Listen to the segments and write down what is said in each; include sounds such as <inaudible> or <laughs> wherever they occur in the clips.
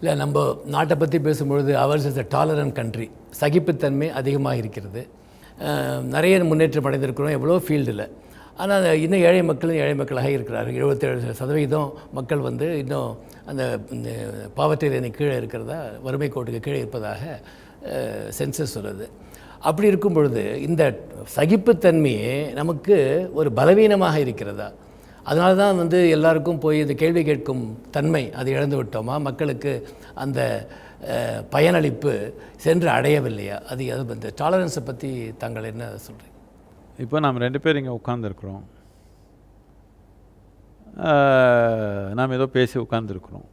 இல்லை நம்ம நாட்டை பற்றி பேசும்பொழுது ours is a tolerant country சகிப்புத்தன்மை அதிகமாக இருக்கிறது. நிறைய முன்னேற்றம் அடைந்திருக்கிறோம். எவ்வளோ ஃபீல்டில் ஆனால் இன்னும் ஏழை மக்களும் ஏழை மக்களாக இருக்கிறார்கள். எழுபத்தேழு சதவீதம் மக்கள் வந்து இன்னும் அந்த இந்த பாவத்தை என்னை கீழே இருக்கிறதா வறுமை கோட்டுக்கு கீழே இருப்பதாக சென்சஸ் சொல்லுது. அப்படி இருக்கும் பொழுது இந்த சகிப்புத்தன்மையே நமக்கு ஒரு பலவீனமாக இருக்கிறதா? அதனால தான் வந்து எல்லாருக்கும் போய் இந்த கேள்வி கேட்கும் தன்மை அது இழந்து விட்டோமா? மக்களுக்கு அந்த பயனளிப்பு சென்று அடையவில்லையா? அது அது இந்த டாலரன்ஸை பற்றி தாங்கள் என்ன சொல்கிறீங்க இப்போ நாம் ரெண்டு பேர் இங்கே உட்காந்துருக்குறோம் நாம் ஏதோ பேசி உட்காந்துருக்குறோம்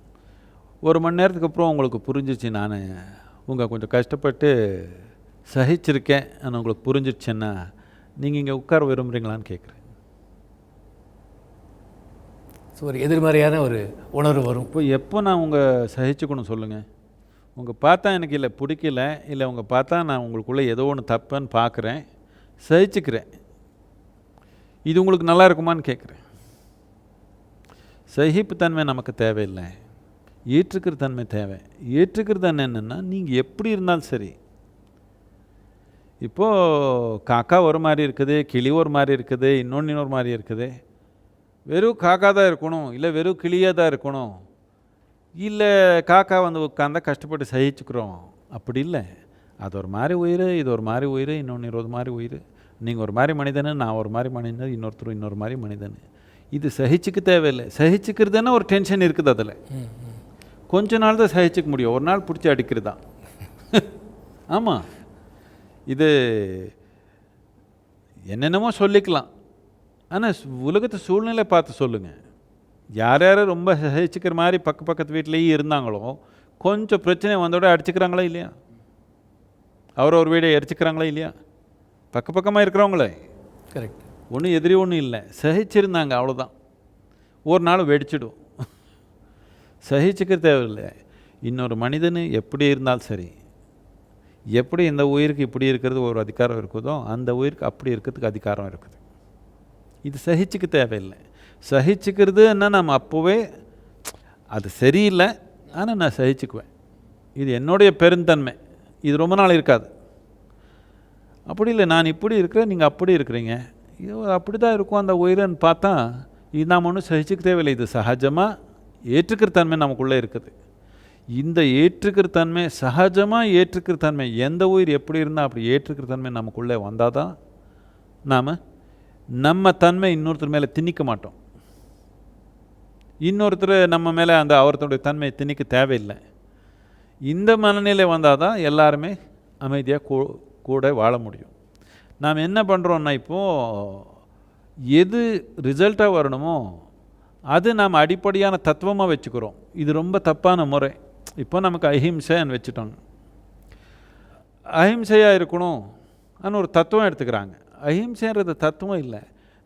ஒரு மணி நேரத்துக்கு அப்புறம் உங்களுக்கு புரிஞ்சிச்சு நான் உங்கள் கொஞ்சம் கஷ்டப்பட்டு சகிச்சிருக்கேன் ஆனால் உங்களுக்கு புரிஞ்சிடுச்சுன்னா நீங்கள் இங்கே உட்கார விரும்புகிறீங்களான்னு கேட்குறேன் ஸோ ஒரு எதிர்மறையான ஒரு உணர்வு வரும். இப்போ எப்போ நான் உங்கள் சகிச்சுக்கணும் சொல்லுங்கள் உங்கள் பார்த்தா எனக்கு இல்லை பிடிக்கல இல்லை உங்கள் பார்த்தா நான் உங்களுக்குள்ளே ஏதோ ஒன்று தப்புன்னு பார்க்குறேன் சகிச்சுக்கிறேன். இது உங்களுக்கு நல்லா இருக்குமான்னு கேட்குறேன் சகிப்புத்தன்மை நமக்கு தேவையில்லை. ஏற்றுக்கிற தன்மை தேவை. ஏற்றுக்கிற தன்மை என்னென்னா நீங்கள் எப்படி இருந்தாலும் சரி. இப்போது காக்கா ஒரு மாதிரி இருக்குது கிளி ஒரு மாதிரி இருக்குது இன்னொன்று இன்னொரு மாதிரி இருக்குது. வெறும் காக்கா தான் இருக்கணும் இல்லை வெறும் கிளியாக தான் இருக்கணும். இல்லை காக்கா வந்து உட்காந்தா கஷ்டப்பட்டு சகிச்சுக்கிறோம். அப்படி இல்லை. அது ஒரு மாதிரி உயிர் இது ஒரு மாதிரி உயிர் இன்னொன்று இருபது மாதிரி உயிர். நீங்கள் ஒரு மாதிரி மனிதனு நான் ஒரு மாதிரி மனிதன் இன்னொருத்தர் இன்னொரு மாதிரி மனிதன். இது சகிச்சுக்க தேவையில்லை. சகிச்சுக்கிறதுன்னா ஒரு டென்ஷன் இருக்குது அதில். கொஞ்ச நாள் தான் சகிச்சுக்க முடியும். ஒரு நாள் பிடிச்சி அடிக்கிறது தான். ஆமாம் இது என்னென்னமோ சொல்லிக்கலாம். ஆனால் உலகத்து சூழ்நிலை பார்த்து சொல்லுங்கள் யார் யார் ரொம்ப சகிச்சுக்கிற மாதிரி பக்க பக்கத்து வீட்லேயே இருந்தாங்களோ கொஞ்சம் பிரச்சனை வந்தோட அடிச்சுக்கிறாங்களா இல்லையா? அவர் ஒரு வீடை எரிச்சுக்கிறாங்களா இல்லையா? பக்க பக்கமாக இருக்கிறவங்களே. கரெக்ட் ஒன்றும் எதிரி ஒன்றும் இல்லை. சகிச்சிருந்தாங்க அவ்வளோதான் ஒரு நாள் வெடிச்சிடும். சகிச்சுக்க தேவையில்லை. இன்னொரு மனிதனு எப்படி இருந்தாலும் சரி எப்படி இந்த உயிருக்கு இப்படி இருக்கிறது ஒரு அதிகாரம் இருக்குதோ அந்த உயிருக்கு அப்படி இருக்கிறதுக்கு அதிகாரம் இருக்குது. இது சகிச்சுக்க தேவையில்லை. சகிச்சுக்கிறதுன்னா நம்ம அப்போவே அது சரியில்லை ஆனால் நான் சகிச்சுக்குவேன். இது என்னுடைய பெருந்தன்மை. இது ரொம்ப நாள் இருக்காது. அப்படி இல்லை நான் இப்படி இருக்கிறேன் நீங்கள் அப்படி இருக்கிறீங்க. இது அப்படி தான் இருக்கும் அந்த உயிரன்னு பார்த்தா இது நாம் ஒன்றும் சகிச்சுக்க தேவையில்லை. இது சகஜமாக ஏற்றுக்கிற தன்மை நமக்குள்ளே இருக்குது. இந்த ஏற்றுக்கிற தன்மை சகஜமாக ஏற்றுக்கிற தன்மை எந்த உயிர் எப்படி இருந்தால் அப்படி ஏற்றுக்கிற தன்மை நமக்குள்ளே வந்தால் தான் நாம் நம்ம தன்மை இன்னொருத்தர் மேலே திணிக்க மாட்டோம். இன்னொருத்தர் நம்ம மேலே அந்த அவர்த்தனுடைய தன்மையை திணிக்க தேவையில்லை. இந்த மனநிலை வந்தால் தான் எல்லாருமே அமைதியாக கூ கூட வாழ முடியும். நாம் என்ன பண்ணுறோன்னா இப்போது எது ரிசல்ட்டாக வரணுமோ அது நாம் அடிப்படையான தத்துவமாக வச்சுக்கிறோம். இது ரொம்ப தப்பான முறை. இப்போ நமக்கு அஹிம்சைன்னு வச்சுட்டோம். அஹிம்சையாக இருக்கணும். ஒரு தத்துவம் எடுத்துக்கிறாங்க. அஹிம்சைன்றது தத்துவம் இல்லை.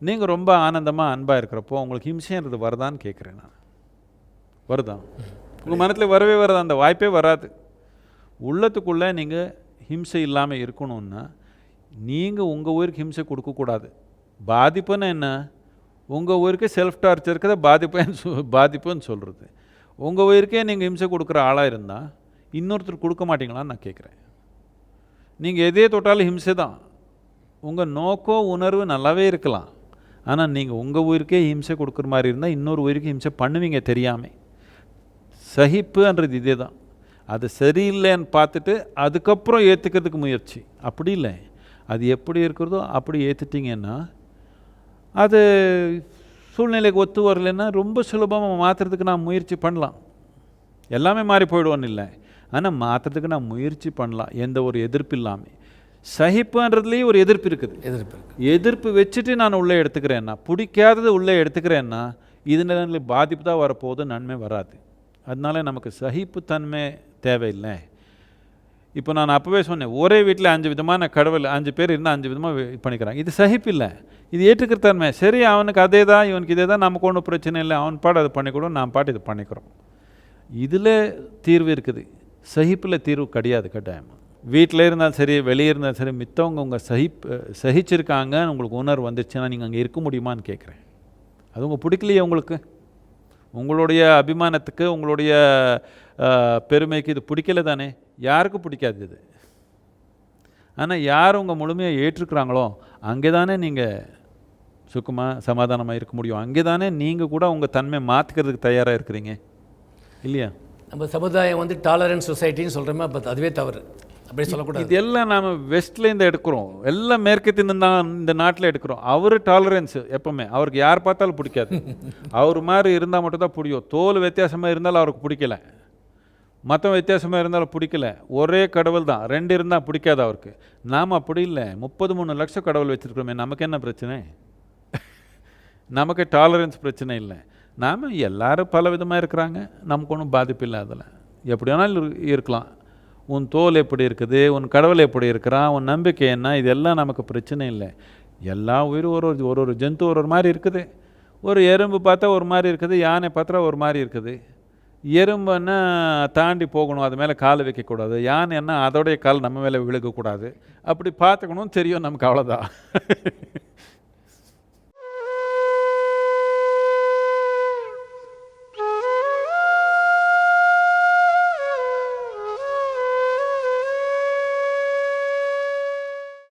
நீங்கள் ரொம்ப ஆனந்தமாக அன்பாக இருக்கிறப்போ உங்களுக்கு ஹிம்சைன்றது வருதான்னு கேட்குறேன் நான். வருதா? உங்கள் மனத்தில் வரவே வராது அந்த வாய்ப்பே வராது. உள்ளத்துக்குள்ளே நீங்கள் ஹிம்சை இல்லாமல் இருக்கணும்னா நீங்கள் உங்கள் உயிருக்கு ஹிம்சை கொடுக்கக்கூடாது பாதிப்புன்னு என்ன? உங்கள் உயிருக்கு செல்ஃப் டார்ச்சருக்கு தான் பாதிப்புன்னு சொ பாதிப்புன்னு சொல்கிறது உங்கள் உயிருக்கே நீங்கள் ஹிம்சை கொடுக்குற ஆளாக இருந்தால் இன்னொருத்தர் கொடுக்க மாட்டீங்களான்னு நான் கேட்குறேன். நீங்கள் எதே தொட்டாலும் ஹிம்சை தான். உங்கள் நோக்கம் உணர்வு நல்லாவே இருக்கலாம். ஆனால் நீங்கள் உங்கள் உயிருக்கே ஹிம்சை கொடுக்குற மாதிரி இருந்தால் இன்னொரு உயிருக்கு ஹிம்சை பண்ணுவீங்க தெரியாமல் சகிப்புன்றது இதே தான் அது சரியில்லைன்னு பார்த்துட்டு அதுக்கப்புறம் ஏற்றுக்கிறதுக்கு முயற்சி. அப்படி இல்லை. அது எப்படி இருக்கிறதோ அப்படி ஏற்றுட்டிங்கன்னா அது சூழ்நிலைக்கு ஒத்து வரலைன்னா ரொம்ப சுலபமாக மாற்றுறதுக்கு நான் முயற்சி பண்ணலாம். எல்லாமே மாறி போயிடுவோன்னு இல்லை. ஆனால் மாற்றுறதுக்கு நான் முயற்சி பண்ணலாம். எந்த ஒரு எதிர்ப்பு இல்லாமல் சகிப்புன்றதுலேயே ஒரு எதிர்ப்பு இருக்குது. எதிர்ப்பு எதிர்ப்பு வச்சுட்டு நான் உள்ளே எடுத்துக்கிறேன்னா பிடிக்காதது உள்ளே எடுத்துக்கிறேன்னா இதனால பாதிப்பு தான் வரப்போகுது நன்மை வராது. அதனால நமக்கு சகிப்புத்தன்மை தேவையில்லை. இப்போ நான் அப்போவே சொன்னேன் ஒரே வீட்டில் அஞ்சு விதமான கடவுள் அஞ்சு பேர் இருந்தால் அஞ்சு விதமாக பண்ணிக்கிறாங்க. இது சகிப்பு இல்லை. இது ஏற்றுக்கிற தன்மை. சரி அவனுக்கு அதே தான் இவனுக்கு இதே தான் நமக்கு ஒன்றும் பிரச்சனை இல்லை. அவன் பாட்டு அதை பண்ணிக்கூடும் நான் பாட்டு இது பண்ணிக்கிறோம். இதில் தீர்வு இருக்குது. சகிப்பில் தீர்வு கிடையாது கட்டாயமாக வீட்டில் இருந்தாலும் சரி வெளியே இருந்தாலும் சரி மித்தவங்க உங்கள் சகிப்பு சகிச்சிருக்காங்க உங்களுக்கு உணர்வு வந்துருச்சுன்னா நீங்கள் அங்கே இருக்க முடியுமான்னு கேட்குறேன் அது உங்கள் பிடிக்கலையே உங்களுக்கு. உங்களுடைய அபிமானத்துக்கு உங்களுடைய பெருமைக்கு இது பிடிக்கல தானே? யாருக்கும் பிடிக்காது இது? ஆனால் யார் உங்கள் முழுமையாக ஏற்றுக்கிறாங்களோ அங்கே தானே நீங்கள் சுக்கமாக சமாதானமாக இருக்க முடியும். அங்கே தானே நீங்கள் கூட உங்கள் தன்மை மாற்றிக்கிறதுக்கு தயாராக இருக்கிறீங்க. இல்லையா? நம்ம சமுதாயம் வந்து டாலரன்ஸ் சொசைட்டின்னு சொல்கிறோமே அப்போ அதுவே தவறு. அப்படி சொல்லக்கூடாது. இது எல்லாம் நாம் வெஸ்ட்லேருந்து எடுக்கிறோம். எல்லாம் மேற்கத்திலிருந்து தான் இந்த நாட்டில் எடுக்கிறோம். அவர் டாலரன்ஸ் எப்பவுமே. அவருக்கு யார் பார்த்தாலும் பிடிக்காது. <laughs> அவர் மாதிரி இருந்தால் மட்டும்தான் பிடிக்கும். தோல் வித்தியாசமாக இருந்தாலும் அவருக்கு பிடிக்கல. மற்ற வித்தியாசமாக இருந்தாலும் பிடிக்கல. ஒரே கடவுள் தான். ரெண்டு இருந்தால் பிடிக்காது அவருக்கு. நாம் அப்படி இல்லை. முப்பது மூணு லட்சம் கடவுள் வச்சுருக்கிறோமே. நமக்கு என்ன பிரச்சனை? <laughs> நமக்கு டாலரன்ஸ் பிரச்சனை இல்லை. நாம் எல்லாரும் பல விதமாக இருக்கிறாங்க. நமக்கு ஒன்றும் பாதிப்பு இல்லை அதில் எப்படி வேணாலும் இரு- இருக்கலாம். உன் தோல் எப்படி இருக்குது உன் கடவுள் எப்படி இருக்கிறான் உன் நம்பிக்கை என்ன? இதெல்லாம் நமக்கு பிரச்சனை இல்லை. எல்லா உயிரும் ஒரு ஒரு ஒரு ஒரு ஜந்து ஒரு ஒரு மாதிரி இருக்குது. ஒரு எறும்பு பார்த்தா ஒரு மாதிரி இருக்குது யானை பார்த்தா ஒரு மாதிரி இருக்குது. எறும்புன்னா தாண்டி போகணும் அது மேலே கால் வைக்கக்கூடாது. யானைன்னா அதோடைய கால் நம்ம மேலே விழுகக்கூடாது. அப்படி பார்த்துக்கணும் தெரியும் நமக்கு அவ்வளோதான் <laughs>